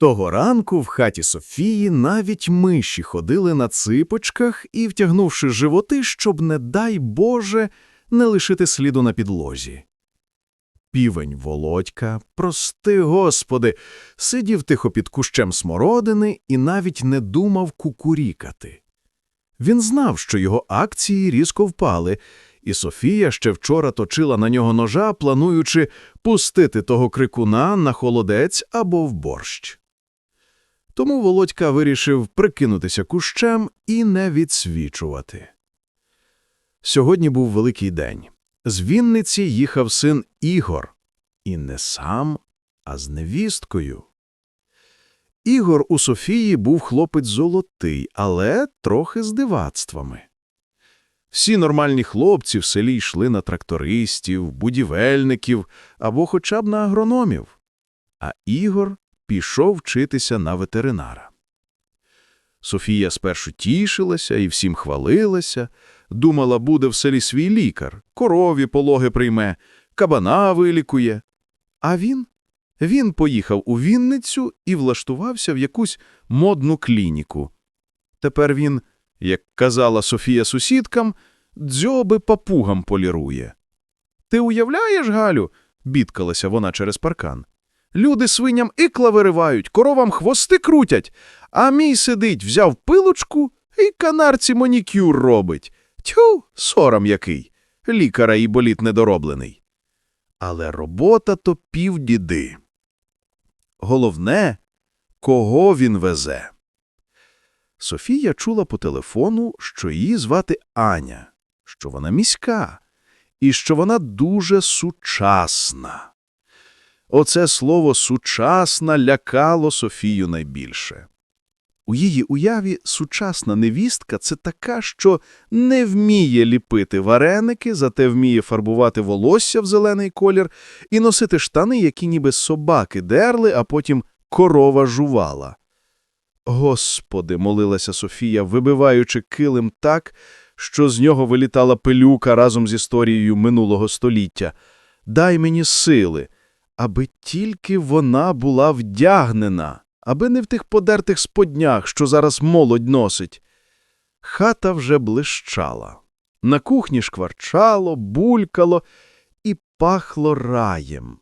Того ранку в хаті Софії навіть миші ходили на ципочках і, втягнувши животи, щоб, не дай Боже, не лишити сліду на підлозі. Півень Володька, прости господи, сидів тихо під кущем смородини і навіть не думав кукурікати. Він знав, що його акції різко впали, і Софія ще вчора точила на нього ножа, плануючи пустити того крикуна на холодець або в борщ. Тому Володька вирішив прикинутися кущем і не відсвічувати. Сьогодні був великий день. З Вінниці їхав син Ігор. І не сам, а з невісткою. Ігор у Софії був хлопець золотий, але трохи з дивацтвами. Всі нормальні хлопці в селі йшли на трактористів, будівельників або хоча б на агрономів. А Ігор пішов вчитися на ветеринара. Софія спершу тішилася і всім хвалилася, думала, буде в селі свій лікар, корові пологи прийме, кабана вилікує. А він? Він поїхав у Вінницю і влаштувався в якусь модну клініку. Тепер він, як казала Софія сусідкам, дзьоби папугам полірує. Ти уявляєш, Галю? бідкалася вона через паркан. Люди свиням ікла виривають, коровам хвости крутять, а мій сидить, взяв пилочку і канарці манікюр робить. Тьху, сором який, лікара і боліт недороблений. Але робота то півдіди. Головне, кого він везе. Софія чула по телефону, що її звати Аня, що вона міська і що вона дуже сучасна. Оце слово «сучасна» лякало Софію найбільше. У її уяві сучасна невістка – це така, що не вміє ліпити вареники, зате вміє фарбувати волосся в зелений колір і носити штани, які ніби собаки дерли, а потім корова жувала. Господи, молилася Софія, вибиваючи килим так, що з нього вилітала пилюка разом з історією минулого століття. Дай мені сили, аби тільки вона була вдягнена, аби не в тих подертих споднях, що зараз молодь носить. Хата вже блищала. На кухні шкварчало, булькало і пахло раєм.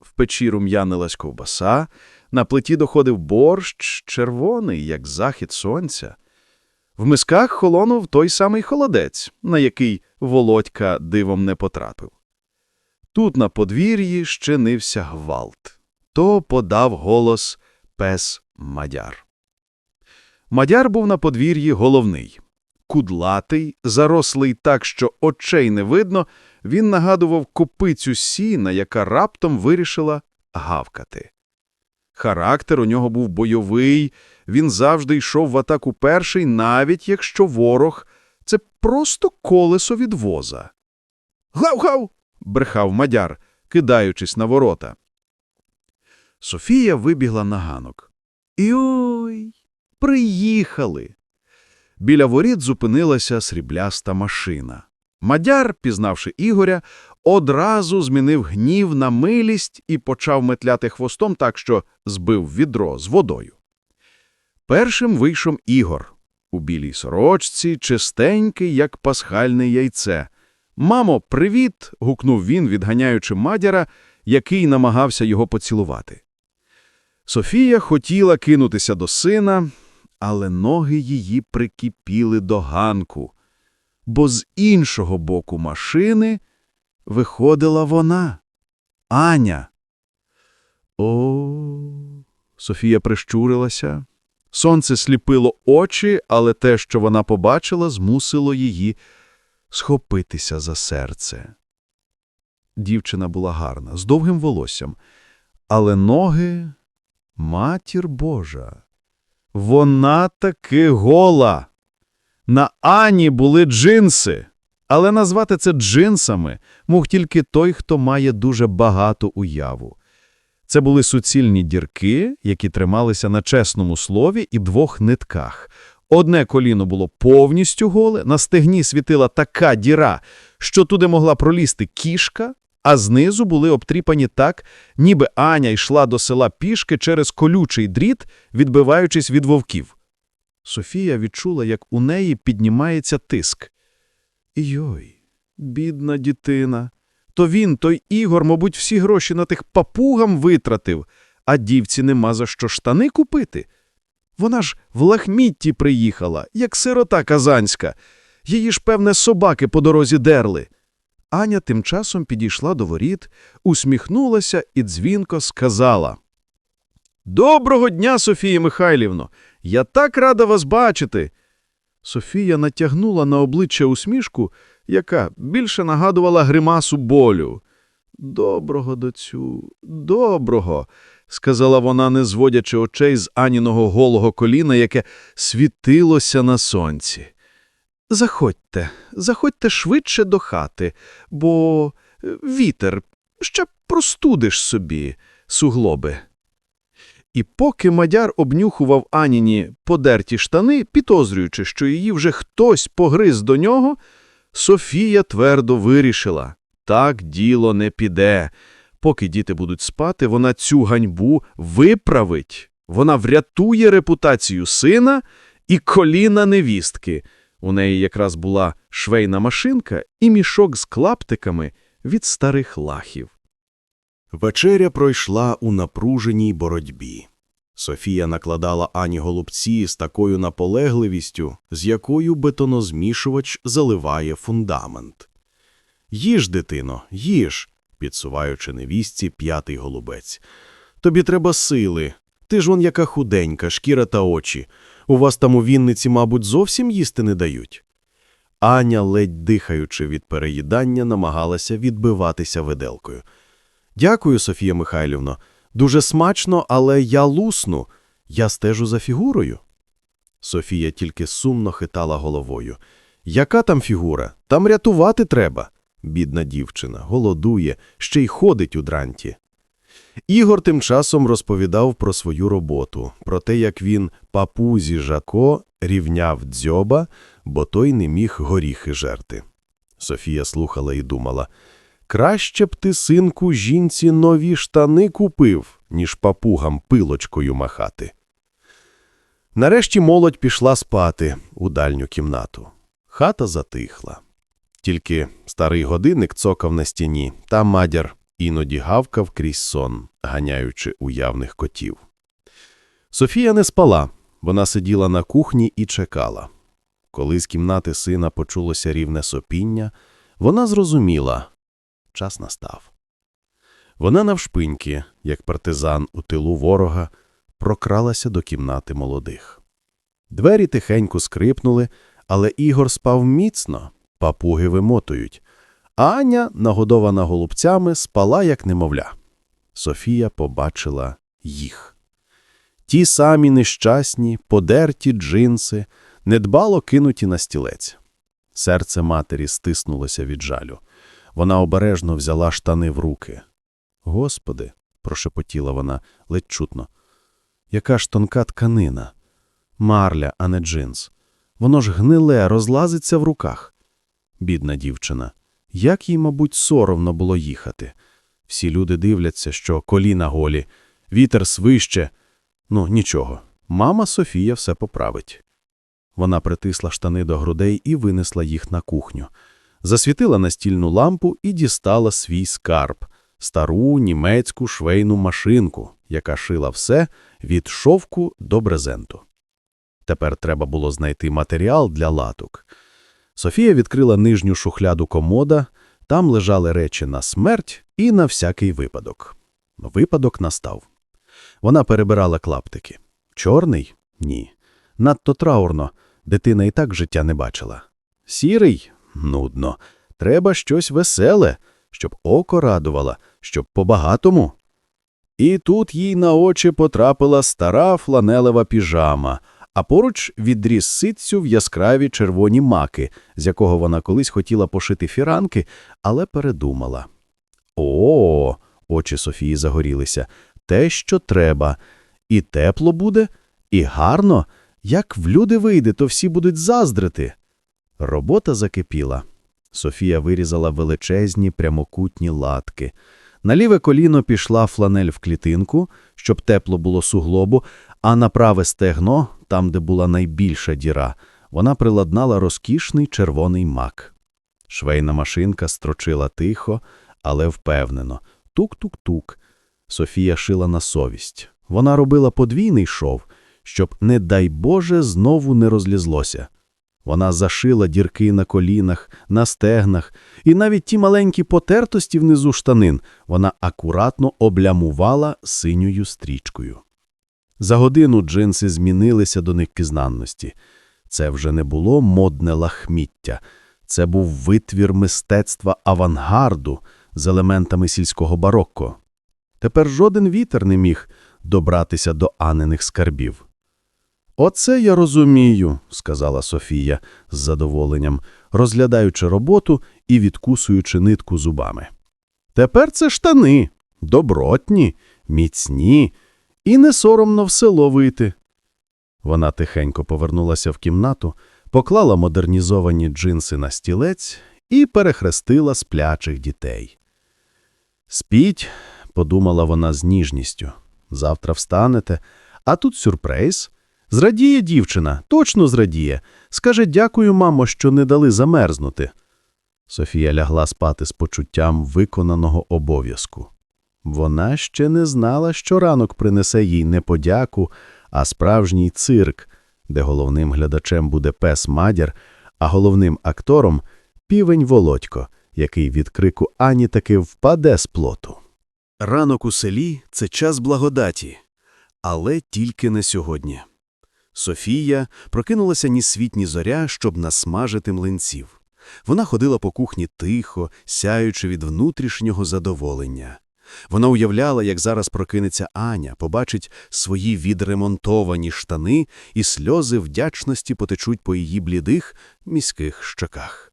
В печі рум'янилась ковбаса, на плиті доходив борщ, червоний, як захід сонця. В мисках холонув той самий холодець, на який Володька дивом не потрапив. Тут на подвір'ї щинився гвалт. То подав голос пес Мадяр. Мадяр був на подвір'ї головний. Кудлатий, зарослий так, що очей не видно, він нагадував копицю сіна, яка раптом вирішила гавкати. Характер у нього був бойовий, він завжди йшов в атаку перший, навіть якщо ворог – це просто колесо від воза. «Гав-гав!» – брехав Мадяр, кидаючись на ворота. Софія вибігла на ганок. І ой, приїхали. Біля воріт зупинилася срібляста машина. Мадяр, пізнавши Ігоря, одразу змінив гнів на милість і почав метляти хвостом так, що збив відро з водою. Першим вийшов Ігор. У білій сорочці, чистенький, як пасхальне яйце. «Мамо, привіт!» – гукнув він, відганяючи Мадяра, який намагався його поцілувати. Софія хотіла кинутися до сина, але ноги її прикипіли до ганку, бо з іншого боку машини виходила вона, Аня. О, Софія прищурилася. Сонце сліпило очі, але те, що вона побачила, змусило її схопитися за серце. Дівчина була гарна, з довгим волоссям, але ноги — матір Божа. Вона таки гола. На Ані були джинси, але назвати це джинсами мог тільки той, хто має дуже багату уяву. Це були суцільні дірки, які трималися на чесному слові і двох нитках. Одне коліно було повністю голе, на стегні світила така діра, що туди могла пролізти кішка, а знизу були обтріпані так, ніби Аня йшла до села пішки через колючий дріт, відбиваючись від вовків. Софія відчула, як у неї піднімається тиск. Йой, бідна дітина. То він, той Ігор, мабуть, всі гроші на тих папугам витратив, а дівці нема за що штани купити. Вона ж в лахмітті приїхала, як сирота казанська. Її ж, певне, собаки по дорозі дерли. Аня тим часом підійшла до воріт, усміхнулася і дзвінко сказала. «Доброго дня, Софія Михайлівно! Я так рада вас бачити!» Софія натягнула на обличчя усмішку, яка більше нагадувала гримасу болю. «Доброго, доцю, доброго!» – сказала вона, не зводячи очей з Аніного голого коліна, яке світилося на сонці. Заходьте, заходьте швидше до хати, бо е, вітер, ще простудиш собі, суглоби. І поки мадяр обнюхував Аніні подерті штани, підозрюючи, що її вже хтось погриз до нього, Софія твердо вирішила – так діло не піде. Поки діти будуть спати, вона цю ганьбу виправить. Вона врятує репутацію сина і коліна невістки. У неї якраз була швейна машинка і мішок з клаптиками від старих лахів. Вечеря пройшла у напруженій боротьбі. Софія накладала Ані голубці з такою наполегливістю, з якою бетонозмішувач заливає фундамент. «Їж, дитино, їж», підсуваючи невістці п'ятий голубець. «Тобі треба сили. Ти ж он яка худенька, шкіра та очі. У вас там у Вінниці, мабуть, зовсім їсти не дають». Аня, ледь дихаючи від переїдання, намагалася відбиватися виделкою. Дякую, Софія Михайлівно. Дуже смачно, але я лусну. Я стежу за фігурою. Софія тільки сумно хитала головою. Яка там фігура? Там рятувати треба. Бідна дівчина, голодує, ще й ходить у дранті. Ігор тим часом розповідав про свою роботу, про те, як він папузі Жако рівняв дзьоба, бо той не міг горіхи жерти. Софія слухала і думала – Краще б ти, синку, жінці нові штани купив, ніж папугам пилочкою махати. Нарешті молодь пішла спати у дальню кімнату. Хата затихла. Тільки старий годинник цокав на стіні, та мадяр іноді гавкав крізь сон, ганяючи уявних котів. Софія не спала, вона сиділа на кухні і чекала. Коли з кімнати сина почулося рівне сопіння, вона зрозуміла – час настав. Вона навшпиньки, як партизан у тилу ворога, прокралася до кімнати молодих. Двері тихенько скрипнули, але Ігор спав міцно, папуги вимотують, а Аня, нагодована голубцями, спала, як немовля. Софія побачила їх. Ті самі нещасні, подерті джинси, недбало кинуті на стілець. Серце матері стиснулося від жалю. Вона обережно взяла штани в руки. Господи, прошепотіла вона ледь чутно. Яка ж тонка тканина. Марля, а не джинс. Воно ж гниле, розлазиться в руках. Бідна дівчина. Як їй, мабуть, соромно було їхати. Всі люди дивляться, що коліна голі, вітер свище. Ну, нічого. Мама Софія все поправить. Вона притисла штани до грудей і винесла їх на кухню. Засвітила настільну лампу і дістала свій скарб – стару німецьку швейну машинку, яка шила все від шовку до брезенту. Тепер треба було знайти матеріал для латок. Софія відкрила нижню шухляду комода, там лежали речі на смерть і на всякий випадок. Випадок настав. Вона перебирала клаптики. Чорний? Ні. Надто траурно. Дитина і так життя не бачила. Сірий? Нудно. Треба щось веселе, щоб око радувало, щоб по-багатому. І тут їй на очі потрапила стара фланелева піжама, а поруч відріз ситцю в яскраві червоні маки, з якого вона колись хотіла пошити фіранки, але передумала. О, очі Софії загорілися. Те, що треба. І тепло буде, і гарно. Як в люди вийде, то всі будуть заздрити. Робота закипіла. Софія вирізала величезні прямокутні латки. На ліве коліно пішла фланель в клітинку, щоб тепло було суглобу, а на праве стегно, там, де була найбільша діра, вона приладнала розкішний червоний мак. Швейна машинка строчила тихо, але впевнено. Тук-тук-тук. Софія шила на совість. Вона робила подвійний шов, щоб, не дай Боже, знову не розлізлося. Вона зашила дірки на колінах, на стегнах, і навіть ті маленькі потертості внизу штанин вона акуратно облямувала синьою стрічкою. За годину джинси змінилися до непізнанності. Це вже не було модне лахміття, це був витвір мистецтва авангарду з елементами сільського барокко. Тепер жоден вітер не міг добратися до анених скарбів. Оце я розумію, сказала Софія з задоволенням, розглядаючи роботу і відкусуючи нитку зубами. Тепер це штани, добротні, міцні, і не соромно в село вийти. Вона тихенько повернулася в кімнату, поклала модернізовані джинси на стілець і перехрестила сплячих дітей. Спіть, подумала вона з ніжністю. Завтра встанете, а тут сюрприз. Зрадіє дівчина, точно зрадіє. Скаже дякую, мамо, що не дали замерзнути. Софія лягла спати з почуттям виконаного обов'язку. Вона ще не знала, що ранок принесе їй не подяку, а справжній цирк, де головним глядачем буде пес Мадяр, а головним актором – півень Володько, який від крику Ані таки впаде з плоту. Ранок у селі – це час благодаті, але тільки не сьогодні. Софія прокинулася ні світ, ні зоря, щоб насмажити млинців. Вона ходила по кухні тихо, сяючи від внутрішнього задоволення. Вона уявляла, як зараз прокинеться Аня, побачить свої відремонтовані штани, і сльози вдячності потечуть по її блідих міських щоках.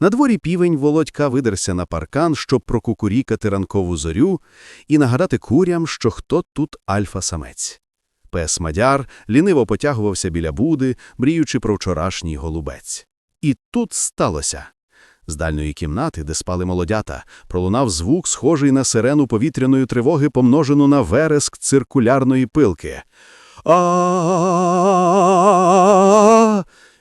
На дворі півень Володька видерся на паркан, щоб прокукурікати ранкову зорю і нагадати курям, що хто тут альфа-самець. Пес Мадяр ліниво потягувався біля буди, мріючи про вчорашній голубець. І тут сталося. З дальньої кімнати, де спали молодята, пролунав звук, схожий на сирену повітряної тривоги, помножену на вереск циркулярної пилки. а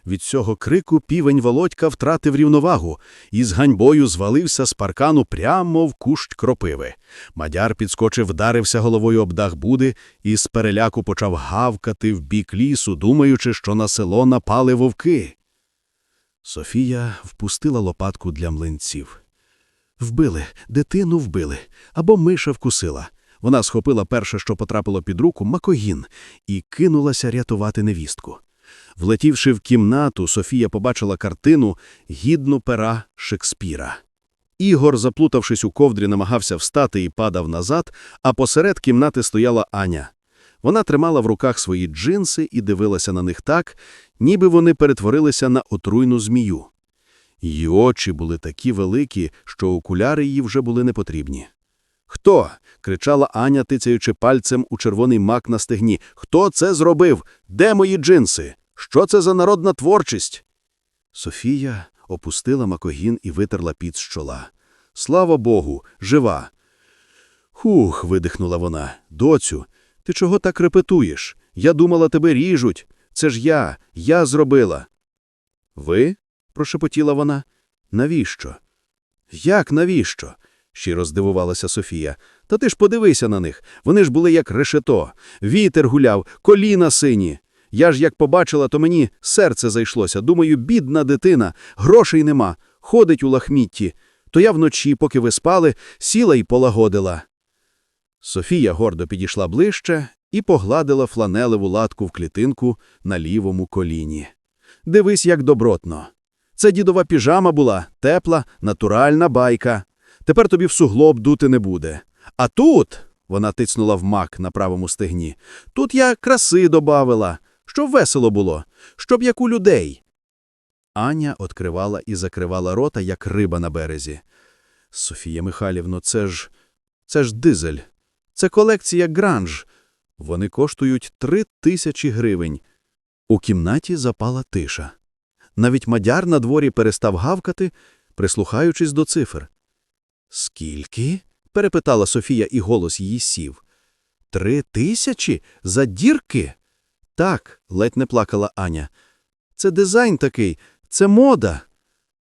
Від цього крику півень Володька втратив рівновагу і з ганьбою звалився з паркану прямо в кущ кропиви. Мадяр підскочив, вдарився головою об дах буди і з переляку почав гавкати в бік лісу, думаючи, що на село напали вовки. Софія впустила лопатку для млинців. Вбили, дитину вбили, або миша вкусила. Вона схопила перше, що потрапило під руку, макогін, і кинулася рятувати невістку. Влетівши в кімнату, Софія побачила картину гідну пера Шекспіра. Ігор, заплутавшись у ковдрі, намагався встати і падав назад, а посеред кімнати стояла Аня. Вона тримала в руках свої джинси і дивилася на них так, ніби вони перетворилися на отруйну змію. Її очі були такі великі, що окуляри її вже були непотрібні. «Хто?» – кричала Аня, тицяючи пальцем у червоний мак на стегні. «Хто це зробив? Де мої джинси? Що це за народна творчість?» Софія опустила макогін і витерла під з чола. «Слава Богу, жива!» «Хух!» – видихнула вона. «Доцю, ти чого так репетуєш? Я думала, тебе ріжуть. Це ж я, я зробила. Ви? прошепотіла вона. Навіщо? Як навіщо? щиро здивувалася Софія. Та ти ж подивися на них. Вони ж були як решето. Вітер гуляв, коліна сині. Я ж як побачила, то мені серце зайшлося. Думаю, бідна дитина, грошей нема, ходить у лахмітті. То я вночі, поки ви спали, сіла і полагодила. Софія гордо підійшла ближче і погладила фланелеву латку в клітинку на лівому коліні. Дивись, як добротно. Це дідова піжама була, тепла, натуральна байка. Тепер тобі в суглоб дути не буде. А тут, вона тицнула в мак на правому стегні, тут я краси добавила, щоб весело було, щоб як у людей. Аня відкривала і закривала рота, як риба на березі. Софія Михайлівно, це ж... це ж дизель. Це колекція гранж. Вони коштують три тисячі гривень. У кімнаті запала тиша. Навіть мадяр на дворі перестав гавкати, прислухаючись до цифр. Скільки? перепитала Софія, і голос її сів. Три тисячі? За дірки? Так, ледь не плакала Аня. Це дизайн такий, це мода.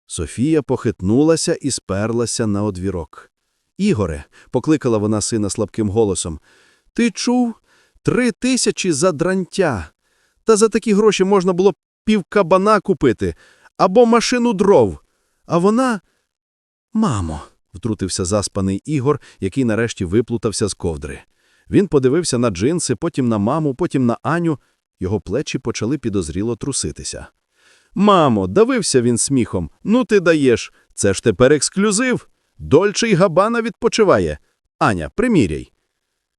Софія похитнулася і сперлася на одвірок. Ігоре, покликала вона сина слабким голосом, ти чув? Три тисячі за дрантя. Та за такі гроші можна було півкабана купити або машину дров. А вона. Мамо, втрутився заспаний Ігор, який нарешті виплутався з ковдри. Він подивився на джинси, потім на маму, потім на Аню. Його плечі почали підозріло труситися. Мамо, давився він сміхом. Ну ти даєш. Це ж тепер ексклюзив. Дольче й Габана відпочиває. Аня, приміряй.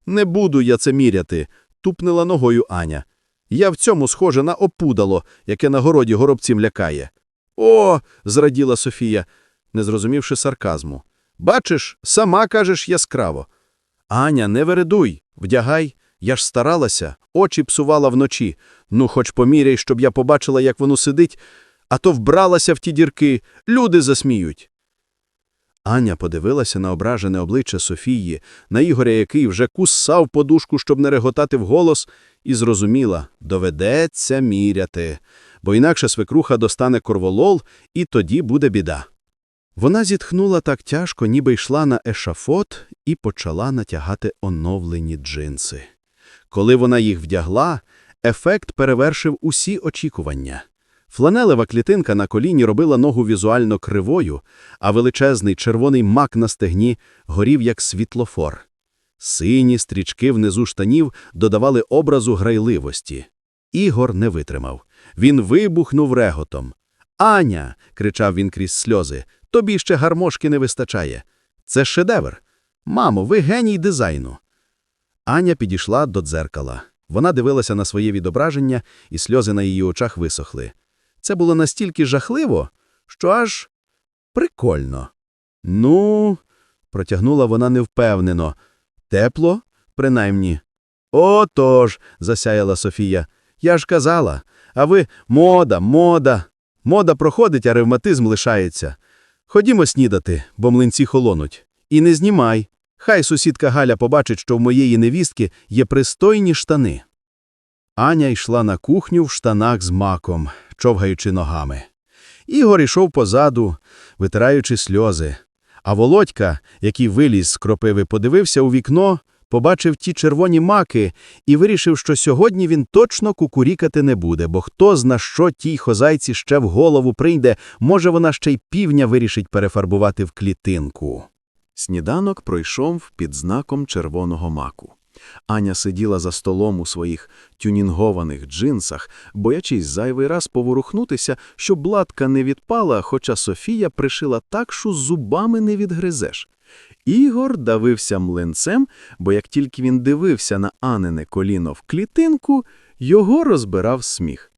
Не буду я це міряти, тупнила ногою Аня. Я в цьому схоже на опудало, яке на городі горобців лякає. О, зраділа Софія, не зрозумівши сарказму. Бачиш, сама кажеш яскраво. Аня, не вередуй, вдягай. Я ж старалася, очі псувала вночі. Ну, хоч поміряй, щоб я побачила, як воно сидить, а то вбралася в ті дірки, люди засміють. Аня подивилася на ображене обличчя Софії, на Ігоря, який вже кусав подушку, щоб не реготати вголос, і зрозуміла – доведеться міряти, бо інакше свекруха достане корволол, і тоді буде біда. Вона зітхнула так тяжко, ніби йшла на ешафот, і почала натягати оновлені джинси. Коли вона їх вдягла, ефект перевершив усі очікування. Фланелева клітинка на коліні робила ногу візуально кривою, а величезний червоний мак на стегні горів як світлофор. Сині стрічки внизу штанів додавали образу грайливості. Ігор не витримав. Він вибухнув реготом. Аня. кричав він крізь сльози. Тобі ще гармошки не вистачає. Це шедевр. Мамо, ви геній дизайну. Аня підійшла до дзеркала. Вона дивилася на своє відображення, і сльози на її очах висохли. Це було настільки жахливо, що аж прикольно. Ну, протягнула вона невпевнено. Тепло, принаймні. Отож, засяяла Софія. Я ж казала, а ви мода, мода. Мода проходить, а ревматизм лишається. Ходімо снідати, бо млинці холонуть. І не знімай. Хай сусідка Галя побачить, що в моєї невістки є пристойні штани. Аня йшла на кухню в штанах з маком, човгаючи ногами. Ігор йшов позаду, витираючи сльози. А Володька, який виліз з кропиви, подивився у вікно, побачив ті червоні маки і вирішив, що сьогодні він точно кукурікати не буде, бо хто зна що тій хозайці ще в голову прийде, може вона ще й півня вирішить перефарбувати в клітинку. Сніданок пройшов під знаком червоного маку. Аня сиділа за столом у своїх тюнінгованих джинсах, боячись зайвий раз поворухнутися, щоб блатка не відпала, хоча Софія пришила так, що зубами не відгризеш. Ігор давився млинцем, бо як тільки він дивився на Анине коліно в клітинку, його розбирав сміх.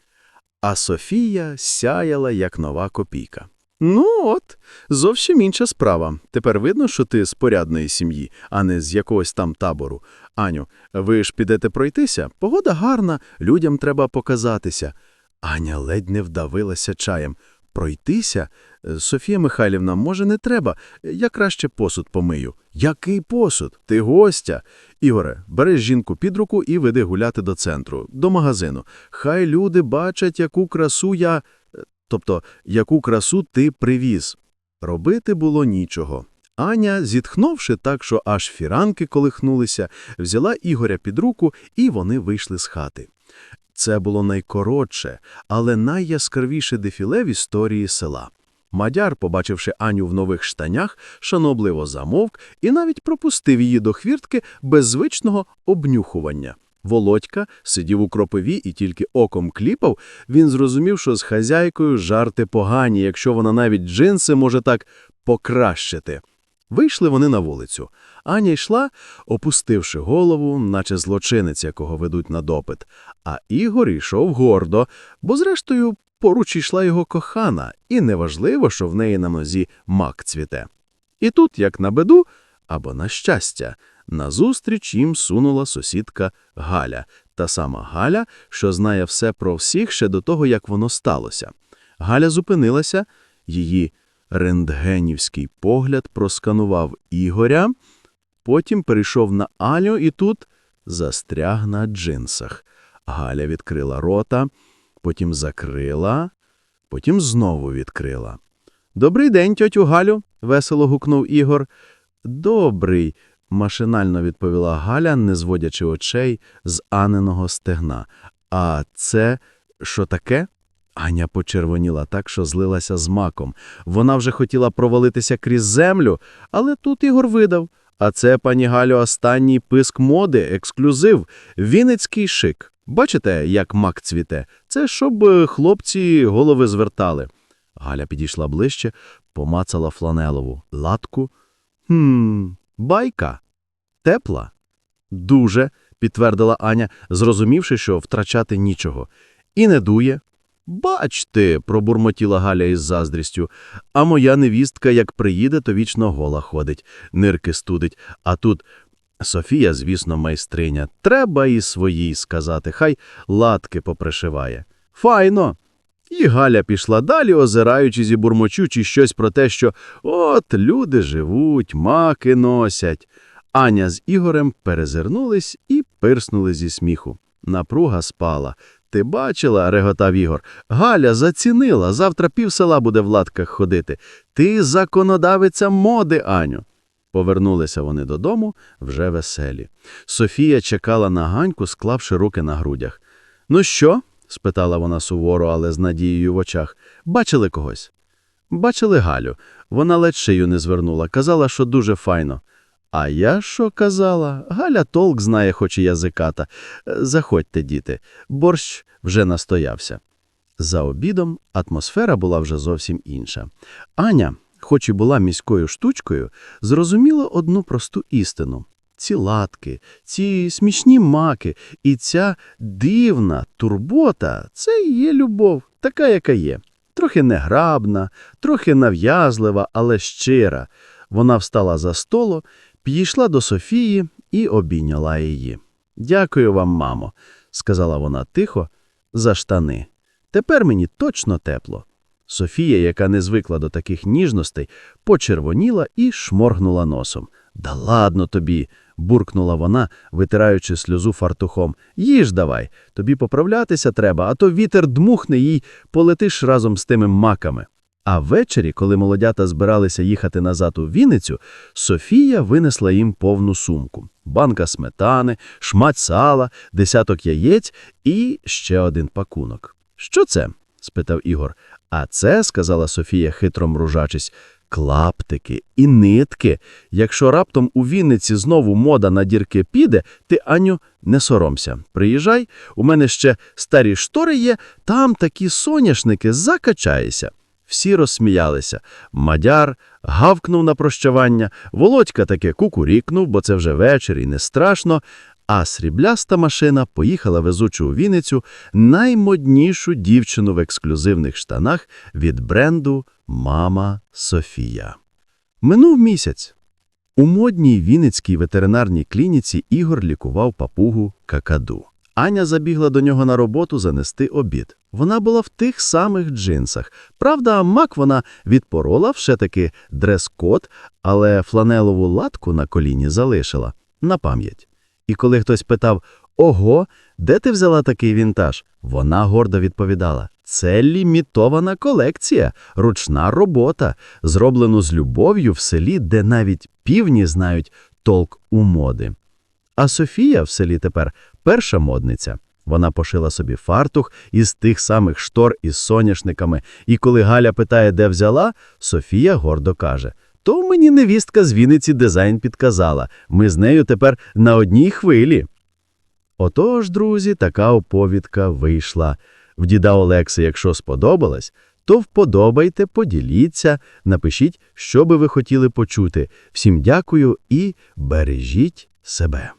А Софія сяяла, як нова копійка. Ну от, зовсім інша справа. Тепер видно, що ти з порядної сім'ї, а не з якогось там табору. Аню, ви ж підете пройтися? Погода гарна, людям треба показатися. Аня ледь не вдавилася чаєм. Пройтися? Е, Софія Михайлівна, може, не треба. Я краще посуд помию. Який посуд? Ти гостя. Ігоре, бери жінку під руку і веди гуляти до центру, до магазину. Хай люди бачать, яку красу я... е, Тобто, яку красу ти привіз. Робити було нічого. Аня, зітхнувши так, що аж фіранки колихнулися, взяла Ігоря під руку, і вони вийшли з хати. Це було найкоротше, але найяскравіше дефіле в історії села. Мадяр, побачивши Аню в нових штанях, шанобливо замовк і навіть пропустив її до хвіртки без звичного обнюхування. Володька сидів у кропиві і тільки оком кліпав, він зрозумів, що з хазяйкою жарти погані, якщо вона навіть джинси може так покращити. Вийшли вони на вулицю. Аня йшла, опустивши голову, наче злочинець, якого ведуть на допит. А Ігор йшов гордо, бо, зрештою, поруч йшла його кохана, і неважливо, що в неї на нозі мак цвіте. І тут, як на беду, або на щастя, назустріч їм сунула сусідка Галя, та сама Галя, що знає все про всіх ще до того, як воно сталося. Галя зупинилася, її Рентгенівський погляд просканував Ігоря, потім перейшов на Алю і тут застряг на джинсах. Галя відкрила рота, потім закрила, потім знову відкрила. «Добрий день, тьотю Галю!» – весело гукнув Ігор. «Добрий!» – машинально відповіла Галя, не зводячи очей з Аниного стегна. «А це що таке?» Аня почервоніла так, що злилася з маком. Вона вже хотіла провалитися крізь землю, але тут Ігор видав. А це, пані Галю, останній писк моди, ексклюзив, вінницький шик. Бачите, як мак цвіте? Це щоб е, хлопці голови звертали. Галя підійшла ближче, помацала фланелову латку. Хм, байка. Тепла? Дуже, підтвердила Аня, зрозумівши, що втрачати нічого. І не дує. Бач ти, пробурмотіла Галя із заздрістю, а моя невістка, як приїде, то вічно гола ходить, нирки студить. А тут Софія, звісно, майстриня. Треба і своїй сказати, хай латки попришиває. Файно. І Галя пішла далі, озираючись і бурмочучи щось про те, що от люди живуть, маки носять. Аня з Ігорем перезирнулись і пирснули зі сміху. Напруга спала. Ти бачила, реготав Ігор. Галя зацінила, завтра пів села буде в латках ходити. Ти законодавиця моди, Аню. Повернулися вони додому вже веселі. Софія чекала на Ганьку, склавши руки на грудях. Ну що? спитала вона суворо, але з надією в очах. Бачили когось? Бачили Галю. Вона ледь шию не звернула, казала, що дуже файно. А я що казала? Галя толк знає, хоч і язиката. Е, Заходьте, діти. Борщ вже настоявся. За обідом атмосфера була вже зовсім інша. Аня, хоч і була міською штучкою, зрозуміла одну просту істину. Ці латки, ці смішні маки і ця дивна турбота – це і є любов, така, яка є. Трохи неграбна, трохи нав'язлива, але щира. Вона встала за столу, підійшла до Софії і обійняла її. «Дякую вам, мамо», – сказала вона тихо, – «за штани. Тепер мені точно тепло». Софія, яка не звикла до таких ніжностей, почервоніла і шморгнула носом. «Да ладно тобі!» – буркнула вона, витираючи сльозу фартухом. «Їж давай, тобі поправлятися треба, а то вітер дмухне їй, полетиш разом з тими маками». А ввечері, коли молодята збиралися їхати назад у Вінницю, Софія винесла їм повну сумку. Банка сметани, шмат сала, десяток яєць і ще один пакунок. «Що це?» – спитав Ігор. «А це, – сказала Софія, хитро мружачись, – клаптики і нитки. Якщо раптом у Вінниці знову мода на дірки піде, ти, Аню, не соромся. Приїжджай, у мене ще старі штори є, там такі соняшники, закачаєшся». Всі розсміялися. Мадяр гавкнув на прощавання, Володька таки кукурікнув, бо це вже вечір і не страшно, а срібляста машина поїхала везучу у Вінницю наймоднішу дівчину в ексклюзивних штанах від бренду «Мама Софія». Минув місяць. У модній Вінницькій ветеринарній клініці Ігор лікував папугу какаду. Аня забігла до нього на роботу занести обід. Вона була в тих самих джинсах. Правда, мак вона відпорола все-таки дрес-код, але фланелову латку на коліні залишила на пам'ять. І коли хтось питав «Ого, де ти взяла такий вінтаж?», вона гордо відповідала «Це лімітована колекція, ручна робота, зроблену з любов'ю в селі, де навіть півні знають толк у моди». А Софія в селі тепер перша модниця. Вона пошила собі фартух із тих самих штор із соняшниками, і коли Галя питає, де взяла, Софія гордо каже «То мені невістка з Вінниці дизайн підказала, ми з нею тепер на одній хвилі». Отож, друзі, така оповідка вийшла. В діда Олекси, якщо сподобалось, то вподобайте, поділіться, напишіть, що би ви хотіли почути. Всім дякую і бережіть себе.